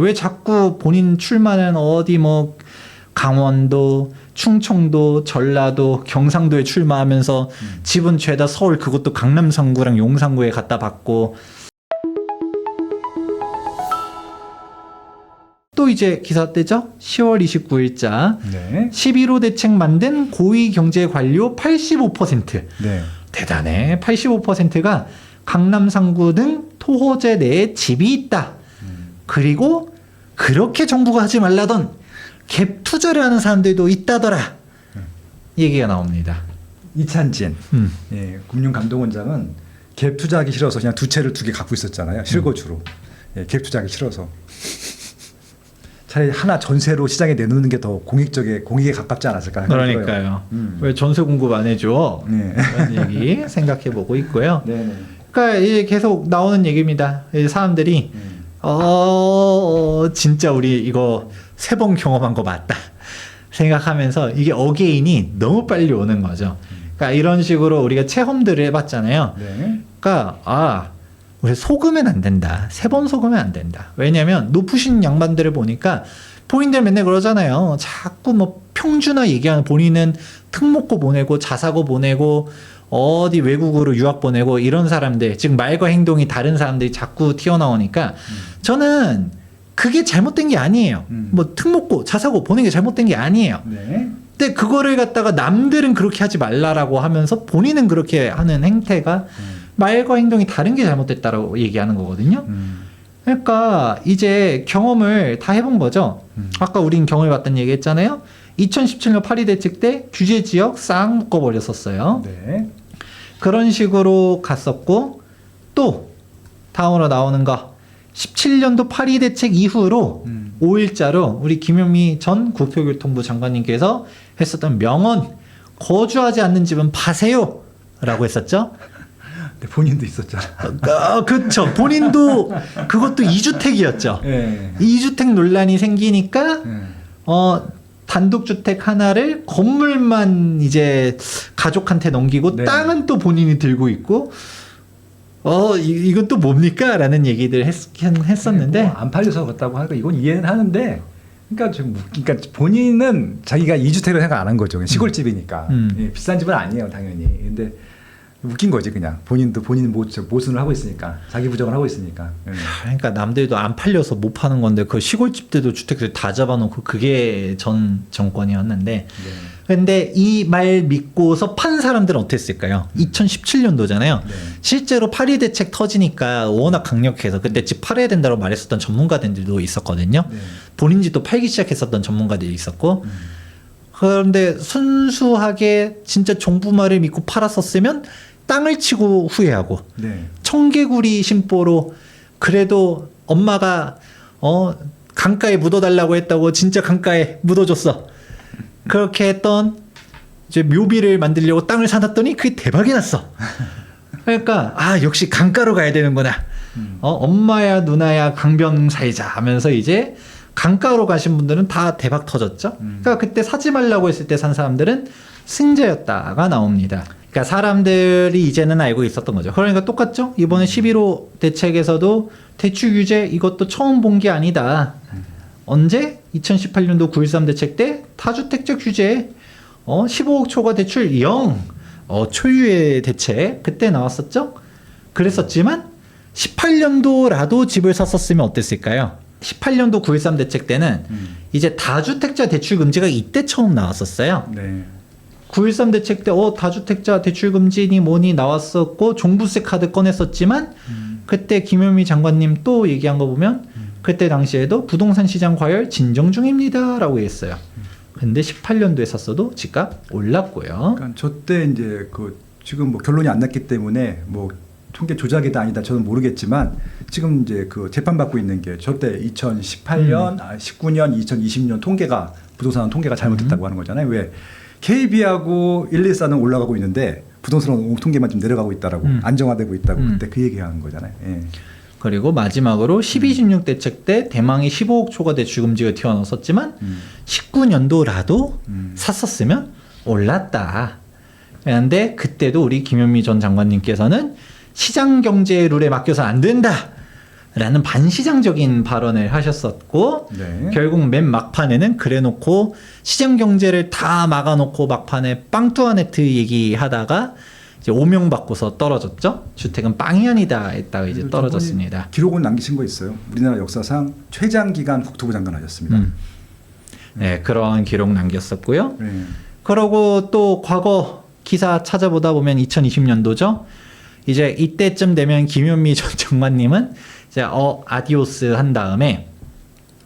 왜 자꾸 본인 출마는 어디 뭐 강원도, 충청도, 전라도, 경상도에 출마하면서 집은 죄다 서울 그것도 강남 상구랑 용산구에 갖다 받고 또 이제 기사 때죠? 10월 29일자 네. 11호 대책 만든 고위 경제 관료 85% 네. 대단해. 85%가 강남 상구 등 토호제 내에 집이 있다. 그리고 그렇게 정부가 하지 말라던 갭 투자를 하는 사람들도 있다더라. 얘기가 나옵니다. 이찬진 음. 예, 금융 감독원장은 갭 투자하기 싫어서 그냥 두 채를 두 개 갖고 있었잖아요. 실거주로. 예, 갭 투자하기 싫어서. 차라리 하나 전세로 시장에 내놓는 게 더 공익적에 공익에 가깝지 않았을까. 그러니까요. 음. 왜 전세 공급 안 해줘? 네. 이런 얘기 생각해 보고 있고요. 네. 네. 그러니까 이제 계속 나오는 얘기입니다. 이 사람들이 음. 어 진짜 우리 이거 세 번 경험한 거 맞다 생각하면서 이게 어게인이 너무 빨리 오는 거죠. 그러니까 이런 식으로 우리가 체험들을 해봤잖아요. 네. 그러니까 아 우리 속으면 안 된다. 세 번 속으면 안 된다. 왜냐하면 높으신 양반들을 보니까 본인들 맨날 그러잖아요. 자꾸 뭐 평준화 얘기하는 본인은 특목고 보내고 자사고 보내고 어디 외국으로 유학 보내고 이런 사람들 즉 말과 행동이 다른 사람들이 자꾸 튀어나오니까 저는 그게 잘못된 게 아니에요. 음. 뭐 특목고 자사고 보낸 게 잘못된 게 아니에요. 네. 근데 그거를 갖다가 남들은 그렇게 하지 말라라고 하면서 본인은 그렇게 하는 행태가 음. 말과 행동이 다른 게 잘못됐다라고 얘기하는 거거든요. 음. 그러니까 이제 경험을 다 해본 거죠. 음. 아까 우린 경험해 봤던 얘기 했잖아요. 2017년 파리 대책 때 규제 지역 싹 묶어버렸었어요. 네. 그런 식으로 갔었고 또 다음으로 나오는 거 17년도 파리 대책 이후로 음. 5일자로 우리 김현미 전 국토교통부 장관님께서 했었던 명언 거주하지 않는 집은 파세요 라고 했었죠. 네, 본인도 있었잖아. 아, 그쵸. 본인도 그것도 2주택이었죠. 예. 2주택 논란이 생기니까 예. 어 단독주택 하나를 건물만 이제 가족한테 넘기고 네. 땅은 또 본인이 들고 있고 어 이, 이건 또 뭡니까? 라는 얘기들 했, 했었는데 뭐 안 팔려서 그렇다고 하니까 이건 이해는 하는데 그러니까 좀 웃기- 그러니까 본인은 자기가 이주택을 생각 안 한 거죠. 시골집이니까 음. 예, 비싼 집은 아니에요, 당연히. 근데 웃긴 거지 그냥 본인도 본인 모, 저 모순을 하고 있으니까 자기 부정을 하고 있으니까. 예. 그러니까 남들도 안 팔려서 못 파는 건데 그 시골집들도 주택들 다 잡아놓고 그게 전 정권이었는데 네. 근데 이 말 믿고서 판 사람들은 어땠을까요? 2017년도잖아요. 네. 실제로 파리 대책 터지니까 워낙 강력해서 그때 집 팔아야 된다고 말했었던 전문가들도 있었거든요. 네. 본인 집도 팔기 시작했었던 전문가들이 있었고 음. 그런데 순수하게 진짜 정부 말을 믿고 팔았었으면 땅을 치고 후회하고 네. 청개구리 심보로 그래도 엄마가 어 강가에 묻어달라고 했다고 진짜 강가에 묻어줬어. 그렇게 했던 이제 묘비를 만들려고 땅을 사놨더니 그게 대박이 났어. 그러니까 아 역시 강가로 가야 되는구나. 음. 어 엄마야 누나야 강변사이자 하면서 이제 강가로 가신 분들은 다 대박 터졌죠. 음. 그러니까 그때 사지 말라고 했을 때 산 사람들은 승자였다가 나옵니다. 그러니까 사람들이 이제는 알고 있었던 거죠. 그러니까 똑같죠. 이번에 11호 대책에서도 대출 규제 이것도 처음 본 게 아니다. 언제? 2018년도 9.13 대책 때 타주택자 규제 어 15억 초과 대출 0. 어 초유의 대책 그때 나왔었죠. 그랬었지만 18년도라도 집을 샀었으면 어땠을까요? 18년도 9.13 대책 때는 음. 이제 다주택자 대출 금지가 이때 처음 나왔었어요. 네. 9.13 대책 때, 어, 다주택자 대출 금지니 뭐니 나왔었고, 종부세 카드 꺼냈었지만, 음. 그때 김현미 장관님 또 얘기한 거 보면, 그때 당시에도 부동산 시장 과열 진정 중입니다. 라고 했어요. 근데 18년도에 샀어도 집값 올랐고요. 그러니까 저때 이제 그 지금 뭐 결론이 안 났기 때문에 뭐 통계 조작이다 아니다 저는 모르겠지만 지금 이제 그 재판 받고 있는 게 저때 2018년, 아, 19년, 2020년 통계가 부동산 통계가 잘못됐다고 하는 거잖아요. 왜 KB하고 114는 올라가고 있는데 부동산 통계만 좀 내려가고 있다라고 음. 안정화되고 있다고 음. 그때 그 얘기하는 거잖아요. 예. 그리고 마지막으로 12, 16 대책 때 대망의 15억 초과 대출 금지가 튀어나왔었지만, 음. 19년도라도 음. 샀었으면 올랐다. 그런데 그때도 우리 김현미 전 장관님께서는 시장 경제 룰에 맡겨서 안 된다. 라는 반시장적인 발언을 하셨었고 네. 결국 맨 막판에는 그래놓고 시장 경제를 다 막아놓고 막판에 빵뚜아네트 얘기하다가 이제 오명 받고서 떨어졌죠. 주택은 빵이 아니다 했다가 이제 떨어졌습니다. 기록은 남기신 거 있어요. 우리나라 역사상 최장 기간 국토부 장관 하셨습니다. 음. 네 그런 기록 남겼었고요. 네. 그러고 또 과거 기사 찾아보다 보면 2020년도죠. 이제 이때쯤 되면 김현미 전 장관님은 이제 어 아디오스 한 다음에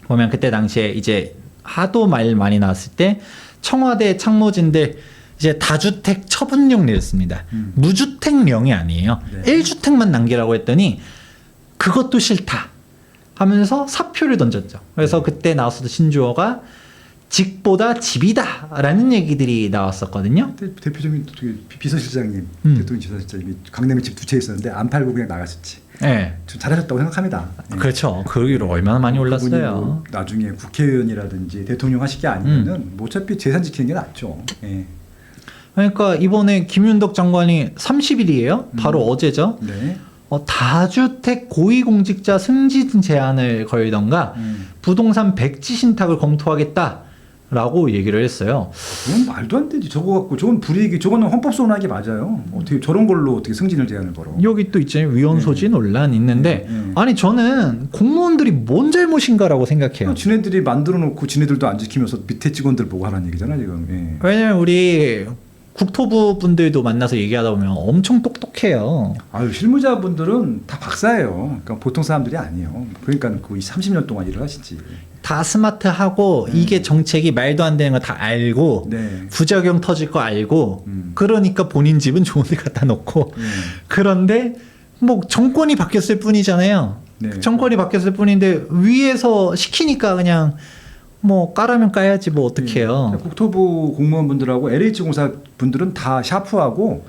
보면 그때 당시에 이제 하도 말 많이 나왔을 때 청와대 참모진들 이제 다주택 처분령 내렸습니다. 음. 무주택령이 아니에요. 네. 1주택만 남기라고 했더니 그것도 싫다 하면서 사표를 던졌죠. 그래서 그때 나왔었던 신조어가 직보다 집이다라는 얘기들이 나왔었거든요. 대, 대표적인 그 비- 비서실장님, 음. 대통령 비서실장님이 강남에 집 두 채 있었는데 안 팔고 그냥 나갔었지. 네. 좀 잘하셨다고 생각합니다. 예. 그렇죠. 그 위로 얼마나 많이 그분이 올랐어요. 뭐 나중에 국회의원이라든지 대통령 하실 게 아니면은 뭐 어차피 재산 지키는 게 낫죠. 예. 그러니까 이번에 김윤덕 장관이 30일이에요. 바로 어제죠. 네. 어, 다주택 고위공직자 승진 제한을 걸던가 음. 부동산 백지 신탁을 검토하겠다 라고 얘기를 했어요. 그건 말도 안 되지. 저거 갖고 저건 불이익이 저거는 헌법 소원하게 맞아요. 어떻게 저런 걸로 어떻게 승진을 제한을 걸어? 여기 또 있잖아요. 위헌 소지 논란 있는데 네, 네. 아니 저는 공무원들이 뭔 잘못인가라고 생각해요. 그 지네들이 만들어 놓고 지네들도 안 지키면서 밑에 직원들 보고 하라는 얘기잖아 지금. 예. 왜냐면 우리 국토부 분들도 만나서 얘기하다 보면 엄청 똑똑해요. 아유 실무자분들은 다 박사예요. 그러니까 보통 사람들이 아니에요. 그러니까 그 30년 동안 일을 하시지. 다 스마트하고 네. 이게 정책이 말도 안 되는 거 다 알고 네. 부작용 터질 거 알고 음. 그러니까 본인 집은 좋은 데 갖다 놓고 예. 그런데 뭐 정권이 바뀌었을 뿐이잖아요. 네. 정권이 바뀌었을 뿐인데 위에서 시키니까 그냥 뭐 까라면 까야지 뭐 어떡해요. 예. 국토부 공무원분들하고 LH 공사 분들은 다 샤프하고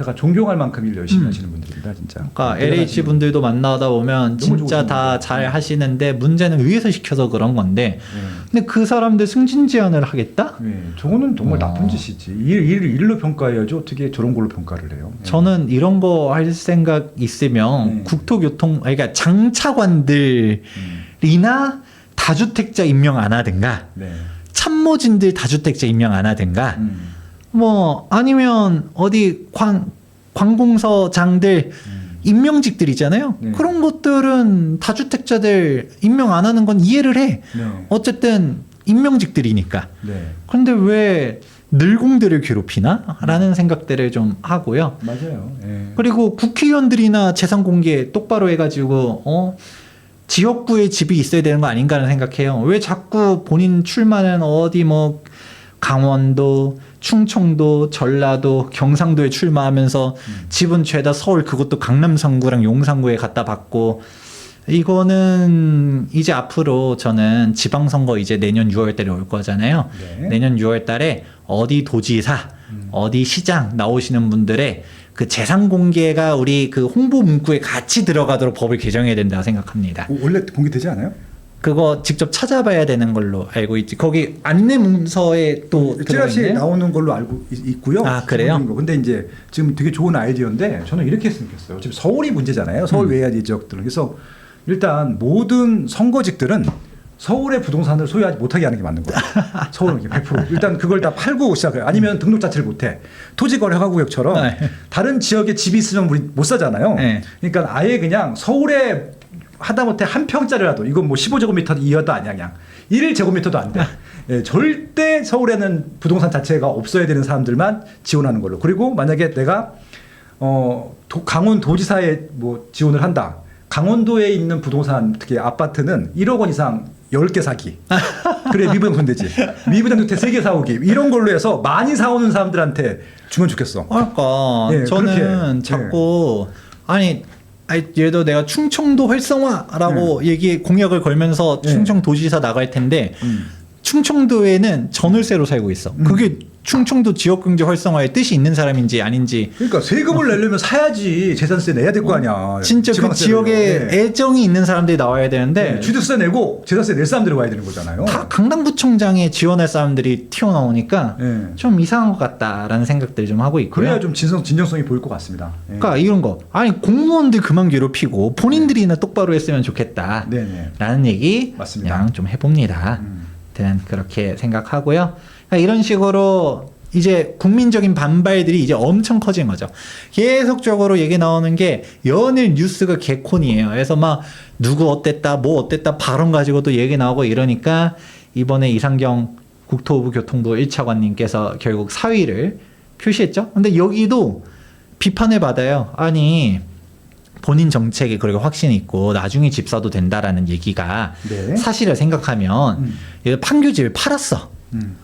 약간 존경할 만큼 일 열심히 음. 하시는 분들입니다, 진짜. 그러니까 대단하신 LH 분들도 만나다 보면 진짜 다. 잘 하시는데 문제는 위에서 시켜서 그런 건데 예. 근데 그 사람들 승진 제한을 하겠다? 예, 저거는 정말 어. 나쁜 짓이지. 일, 일, 일로 평가해야지 어떻게 저런 걸로 평가를 해요. 예. 저는 이런 거 할 생각 있으면 네. 국토교통 아니, 그러니까 장차관들이나 음. 다주택자 임명 안 하든가 네. 참모진들 다주택자 임명 안 하든가 음. 뭐 아니면 어디 광 관공서장들 음. 임명직들 있잖아요. 네. 그런 것들은 다주택자들 임명 안 하는 건 이해를 해. 네. 어쨌든 임명직들이니까. 네. 그런데 왜 늘공들을 괴롭히나? 라는 생각들을 좀 하고요. 맞아요. 예. 그리고 국회의원들이나 재산 공개 똑바로 해가지고 어 지역구에 집이 있어야 되는 거 아닌가라는 생각해요. 왜 자꾸 본인 출마는 어디 뭐 강원도, 충청도, 전라도, 경상도에 출마하면서 음. 집은 죄다 서울 그것도 강남 상구랑 용산구에 갖다 받고 이거는 이제 앞으로 저는 지방선거 이제 내년 6월 달에 올 거잖아요. 네. 내년 6월 달에 어디 도지사, 음. 어디 시장 나오시는 분들의 그 재산 공개가 우리 그 홍보 문구에 같이 들어가도록 법을 개정해야 된다 생각합니다. 오, 원래 공개되지 않아요? 그거 직접 찾아봐야 되는 걸로 알고 있지. 거기 안내 문서에 또 찌라시에 들어있네. 나오는 걸로 알고 있- 있고요. 아, 그래요? 근데 이제 지금 되게 좋은 아이디어인데 저는 이렇게 생각했어요. 지금 서울이 문제잖아요. 서울 음. 외야 지역들은. 그래서 일단 모든 선거직들은 서울의 부동산을 소유하지 못하게 하는 게 맞는 거예요. 서울은 이게 100%. 일단 그걸 다 팔고 시작해요. 아니면 등록 자체를 못해. 토지거래허구역처럼 네. 다른 지역에 집이 있으면 우리 못 사잖아요. 네. 그러니까 아예 그냥 서울에 하다못해 한 평짜리라도 이건 뭐 15제곱미터 이하도 아니야 그냥 1제곱미터도 안 돼. 예, 절대 서울에는 부동산 자체가 없어야 되는 사람들만 지원하는 걸로. 그리고 만약에 내가 어 도- 강원 도지사에 뭐 지원을 한다. 강원도에 있는 부동산 특히 아파트는 1억 원 이상 10개 사기. 그래 미분양 되지. 미분양 주택 3개 사오기. 이런 걸로 해서 많이 사오는 사람들한테 주면 좋겠어. 그러니까 예, 저는 그렇게. 자꾸 아니 아니 예를 들어 내가 충청도 활성화라고 얘기 공약을 걸면서 예. 충청 도지사 나갈 텐데 음. 충청도에는 전월세로 살고 있어. 음. 그게 충청도 지역 경제 활성화에 뜻이 있는 사람인지 아닌지 그러니까 세금을 내려면 사야지 재산세 내야 될 거 아니야. 진짜 그. 지역에 네. 애정이 있는 사람들이 나와야 되는데 네, 취득세 내고 재산세 낼 사람들이 와야 되는 거잖아요. 다 강남구청장에 지원할 사람들이 튀어나오니까 네. 좀 이상한 것 같다라는 생각들을 좀 하고 있고요. 그래야 좀 진성 진정성이 보일 것 같습니다. 네. 그러니까 이런 거 아니 공무원들 그만 괴롭히고 본인들이나 똑바로 했으면 좋겠다. 네네. 라는 얘기 맞습니다. 그냥 좀 해봅니다. 음. 일단 그렇게 생각하고요. 그러니까 이런 식으로 이제 국민적인 반발들이 이제 엄청 커진 거죠. 계속적으로 얘기 나오는 게 연일 뉴스가 개콘이에요. 그래서 막 누구 어땠다, 뭐 어땠다 발언 가지고도 얘기 나오고 이러니까 이번에 이상경 국토부 교통부 1차관님께서 결국 사의를 표시했죠. 근데 여기도 비판을 받아요. 아니 본인 정책에 그렇게 확신이 있고 나중에 집 사도 된다라는 얘기가 네. 사실을 생각하면 음. 얘 판교집을 팔았어. 음.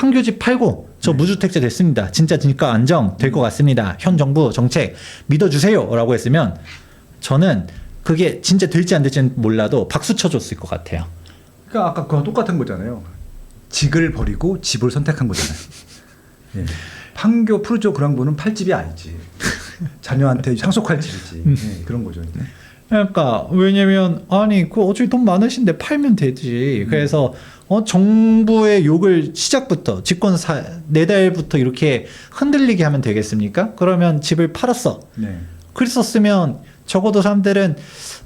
판교집 팔고 네. 저 무주택자 됐습니다. 진짜 진가 안정 될 것 같습니다. 현 정부 정책 믿어주세요라고 했으면 저는 그게 진짜 될지 안 될지는 몰라도 박수 쳐줬을 것 같아요. 그러니까 아까 그거 똑같은 거잖아요. 직을 버리고 집을 선택한 거잖아요. 예. 판교 푸르조 그랑보는 팔집이 아니지. 자녀한테 상속할 집이지. 예, 그런 거죠. 그러니까 왜냐면 아니 그 어차피 돈 많으신데 팔면 되지. 음. 그래서 어 정부의 욕을 시작부터 집권 사네 달부터 이렇게 흔들리게 하면 되겠습니까? 그러면 집을 팔았어. 네. 그랬었으면 적어도 사람들은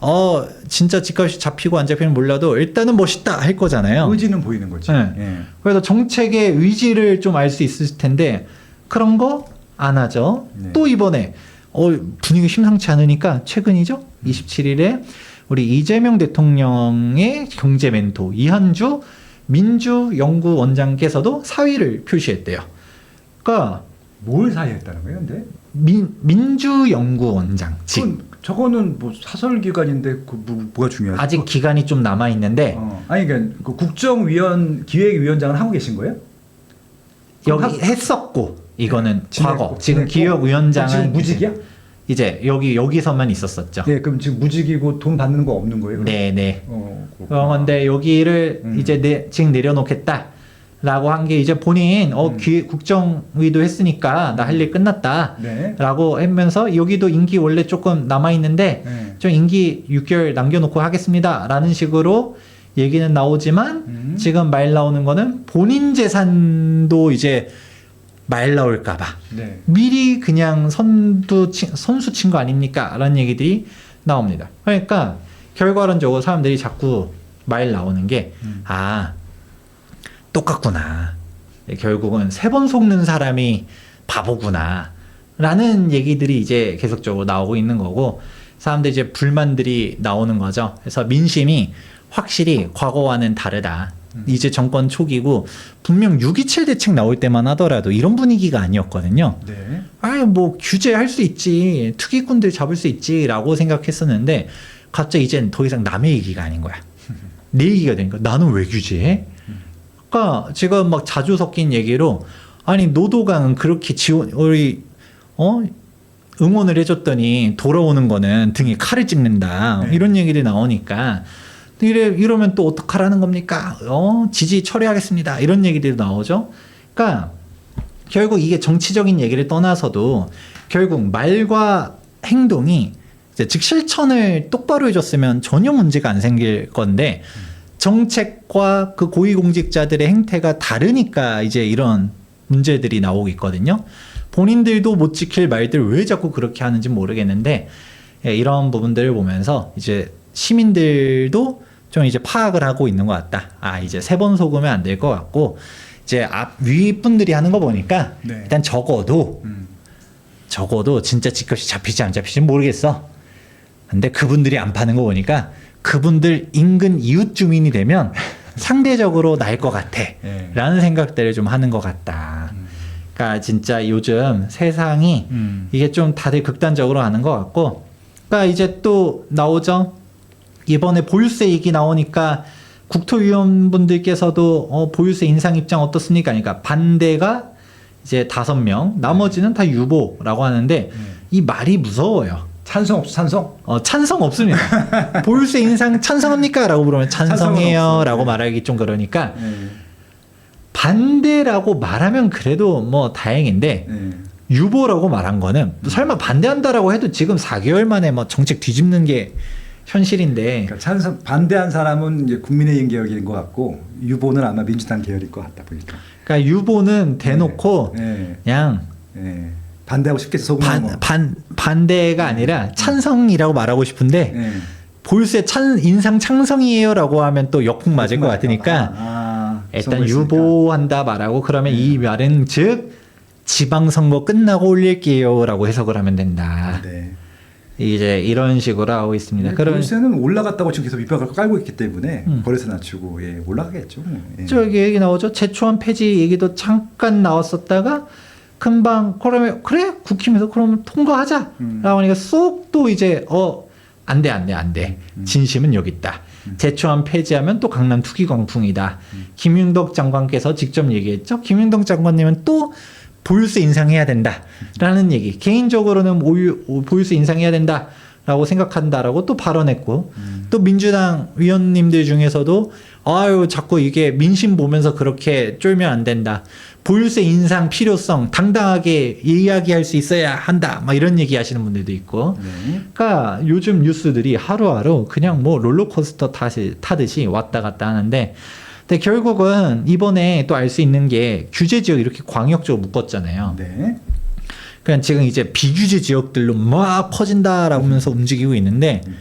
어 진짜 집값이 잡히고 안 잡히는 몰라도 일단은 멋있다 할 거잖아요. 의지는 보이는 거지. 네. 예. 그래서 정책의 의지를 좀 알 수 있을 텐데 그런 거 안 하죠. 네. 또 이번에 어 분위기 심상치 않으니까 최근이죠. 음. 27일에 우리 이재명 대통령의 경제 멘토 이한주 민주연구원장께서도 사의를 표시했대요. 그러니까 뭘 사이했다는 거예요, 근데? 민, 민주연구원장 직 저거는 뭐 사설 기관인데 그 뭐, 뭐가 중요하죠? 아직 기간이 좀 남아 있는데 어. 아니 그러니까 그 국정위원 기획위원장을 하고 계신 거예요? 여기 하- 했었고 이거는 지냈고, 과거 지금 지냈고. 기획위원장은 지금 무직이야? 이제 여기 여기서만 있었었죠. 네, 그럼 지금 무직이고 돈 받는 거 없는 거예요? 네, 네. 어, 그렇구나. 그런 건데 여기를 음. 이제 내, 지금 내려놓겠다. 라고 한 게 이제 본인 어 음. 기, 국정의도 했으니까 나 할 일 끝났다. 네. 라고 하면서 여기도 임기 원래 조금 남아 있는데 네. 좀 임기 6개월 남겨놓고 하겠습니다. 라는 식으로 얘기는 나오지만 음. 지금 말 나오는 거는 본인 재산도 이제 말 나올까봐 네. 미리 그냥 선두 치, 선수 친 거 아닙니까? 라는 얘기들이 나옵니다. 그러니까 결과론적으로 사람들이 자꾸 말 나오는 게 음. 아, 똑같구나. 결국은 세 번 속는 사람이 바보구나. 라는 얘기들이 이제 계속적으로 나오고 있는 거고, 사람들 이제 불만들이 나오는 거죠. 그래서 민심이 확실히 과거와는 다르다. 음. 이제 정권 초기고, 분명 6.27 대책 나올 때만 하더라도 이런 분위기가 아니었거든요. 네. 아이, 뭐, 규제할 수 있지. 투기꾼들 잡을 수 있지. 라고 생각했었는데, 갑자기 이젠 더 이상 남의 얘기가 아닌 거야. 내 얘기가 되니까 나는 왜 규제해? 그러니까 지금 막 자주 섞인 얘기로 아니 노도강은 그렇게 지원 우리 어 응원을 해줬더니 돌아오는 거는 등에 칼을 찍는다 네. 이런 얘기들이 나오니까 이래 이러면 또 어떡하라는 겁니까? 어 지지 처리하겠습니다 이런 얘기들이 나오죠. 그러니까 결국 이게 정치적인 얘기를 떠나서도 결국 말과 행동이 즉 실천을 똑바로 해줬으면 전혀 문제가 안 생길 건데 정책과 그 고위공직자들의 행태가 다르니까 이제 이런 문제들이 나오고 있거든요. 본인들도 못 지킬 말들 왜 자꾸 그렇게 하는지 모르겠는데 예, 이런 부분들을 보면서 이제 시민들도 좀 이제 파악을 하고 있는 것 같다. 아 이제 세 번 속으면 안 될 것 같고 이제 앞 윗분들이 하는 거 보니까 네. 일단 적어도 음. 적어도 진짜 집값이 잡힐지 안 잡힐지 모르겠어. 근데 그분들이 안 파는 거 보니까 그분들 인근 이웃 주민이 되면 상대적으로 나을 것 같아. 네. 라는 생각들을 좀 하는 것 같다. 음. 그러니까 진짜 요즘 세상이 음. 이게 좀 다들 극단적으로 하는 것 같고, 그러니까 이제 또 나오죠. 이번에 보유세 얘기 나오니까 국토위원분들께서도 어, 보유세 인상 입장 어떻습니까? 그러니까 반대가 이제 다섯 명, 나머지는 다 유보라고 하는데 네. 이 말이 무서워요. 찬성 없어 찬성? 어, 찬성 없습니다. 보유세 인상 찬성합니까? 라고 물으면 찬성해요. 라고 네. 말하기 좀 그러니까 네. 반대라고 말하면 그래도 뭐 다행인데 네. 유보라고 말한 거는 설마 반대한다라고 해도 지금 4개월 만에 뭐 정책 뒤집는 게 현실인데 그러니까 찬성 반대한 사람은 이제 국민의힘 계열인 것 같고 유보는 아마 민주당 계열일 것 같다 보니까. 그러니까 유보는 대놓고 네. 그냥 네. 반대하고 싶게 속으면 반, 뭐. 반 반대가 아니라 찬성이라고 말하고 싶은데 네. 볼세 찬 인상 창성이에요라고 하면 또 역풍 맞을 것 같으니까 아, 일단. 유보한다 말하고 그러면 네. 이 말은 즉 지방선거 끝나고 올릴게요라고 해석을 하면 된다. 네. 이제 이런 식으로 하고 있습니다. 근데 그럼 월세는 올라갔다고 지금 계속 밑박을 깔고 있기 때문에 음. 거래세 낮추고 예, 올라가겠죠. 뭐. 예. 저기 얘기 나오죠. 제초안 폐지 얘기도 잠깐 나왔었다가 금방 그러면 그래 국힘에서 그러면 통과하자라고 음. 하니까 쏙 또 이제 어 안 돼 안 돼 안돼 음. 진심은 여기 있다. 음. 제초안 폐지하면 또 강남 투기 광풍이다. 음. 김윤덕 장관께서 직접 얘기했죠. 김윤덕 장관님은 또 보유세 인상해야 된다라는 얘기. 개인적으로는 오유, 오- 보유세 인상해야 된다라고 생각한다라고 또 발언했고 음. 또 민주당 위원님들 중에서도 아유 자꾸 이게 민심 보면서 그렇게 쫄면 안 된다. 보유세 인상 필요성 당당하게 이야기할 수 있어야 한다. 막 이런 얘기 하시는 분들도 있고. 네. 그러니까 요즘 뉴스들이 하루하루 그냥 뭐 롤러코스터 타시, 타듯이 왔다 갔다 하는데 근데 결국은 이번에 또 알 수 있는 게 규제 지역 이렇게 광역적으로 묶었잖아요. 네. 그냥 지금 이제 비규제 지역들로 막 퍼진다라고 하면서 움직이고 있는데 음.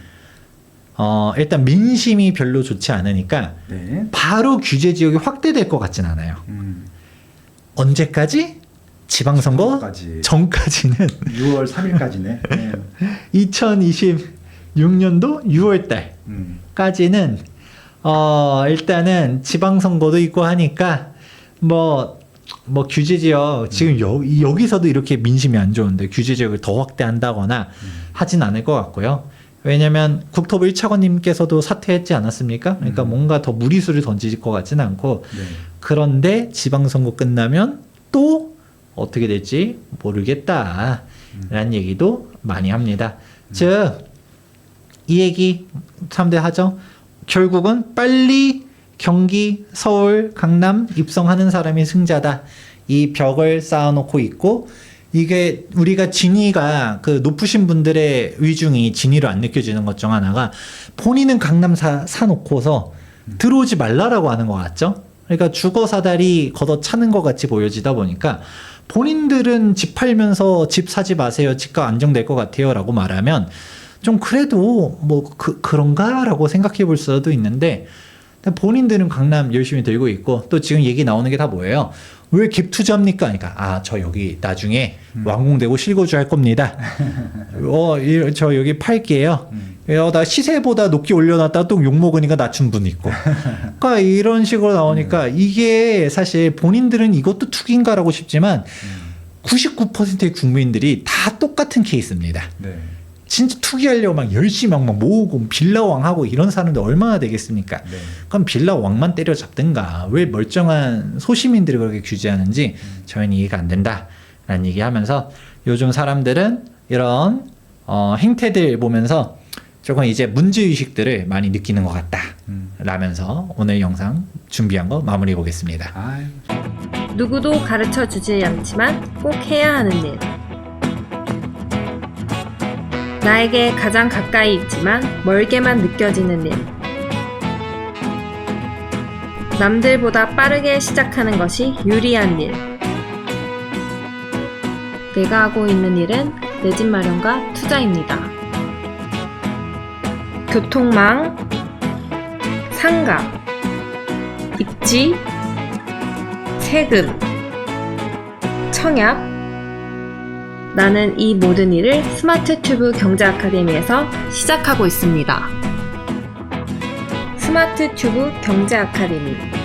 어 일단 민심이 별로 좋지 않으니까 네. 바로 규제 지역이 확대될 것 같진 않아요. 음. 언제까지? 지방선거 까지 전까지는 6월 3일까지네. 네. 2026년도 6월달 음. 까지는 어 일단은 지방선거도 있고 하니까 뭐 뭐 규제 지역 지금 여, 여기서도 이렇게 민심이 안 좋은데 규제 지역을 더 확대한다거나 하진 않을 것 같고요. 왜냐면 국토부 1차관님께서도 사퇴했지 않았습니까? 그러니까 음. 뭔가 더 무리수를 던질 것 같지는 않고 네. 그런데 지방선거 끝나면 또 어떻게 될지 모르겠다라는 얘기도 많이 합니다. 즉, 이 얘기 사람들 하죠. 결국은 빨리 경기, 서울, 강남 입성하는 사람이 승자다. 이 벽을 쌓아놓고 있고, 이게 우리가 진위가 그 높으신 분들의 위중이 진위로 안 느껴지는 것 중 하나가 본인은 강남 사, 사놓고서 들어오지 말라라고 하는 것 같죠? 그러니까 주거 사달이 걷어 차는 것 같이 보여지다 보니까 본인들은 집 팔면서 집 사지 마세요. 집값 안정될 것 같아요. 라고 말하면 좀 그래도 뭐 그, 그런가라고 생각해 볼 수도 있는데 본인들은 강남 열심히 들고 있고 또 지금 얘기 나오는 게 다 뭐예요? 왜 갭 투자합니까? 그러니까 아 저 여기 나중에 완공되고 실거주 할 겁니다. 어, 이- 저 여기 팔게요. 음. 어, 나 시세보다 높게 올려놨다 또욕 먹으니까 낮춘 분 있고. 그러니까 이런 식으로 나오니까 이게 사실 본인들은 이것도 투기인가라고 싶지만 음. 99%의 국민들이 다 똑같은 케이스입니다. 네. 진짜 투기하려고 막 열심히 막, 막 모으고 빌라왕 하고 이런 사람들 얼마나 되겠습니까? 네. 그럼 빌라왕만 때려잡든가 왜 멀쩡한 소시민들이 그렇게 규제하는지 저희는 이해가 안 된다라는 얘기하면서 요즘 사람들은 이런 어, 행태들 보면서 조금 이제 문제의식들을 많이 느끼는 것 같다 음. 라면서 오늘 영상 준비한 거 마무리 보겠습니다. 아유. 누구도 가르쳐 주지 않지만 꼭 해야 하는 일. 나에게 가장 가까이 있지만 멀게만 느껴지는 일. 남들보다 빠르게 시작하는 것이 유리한 일. 내가 하고 있는 일은 내 집 마련과 투자입니다. 교통망, 상가, 입지, 세금, 청약. 나는 이 모든 일을 스마트 튜브 경제 아카데미에서 시작하고 있습니다. 스마트 튜브 경제 아카데미.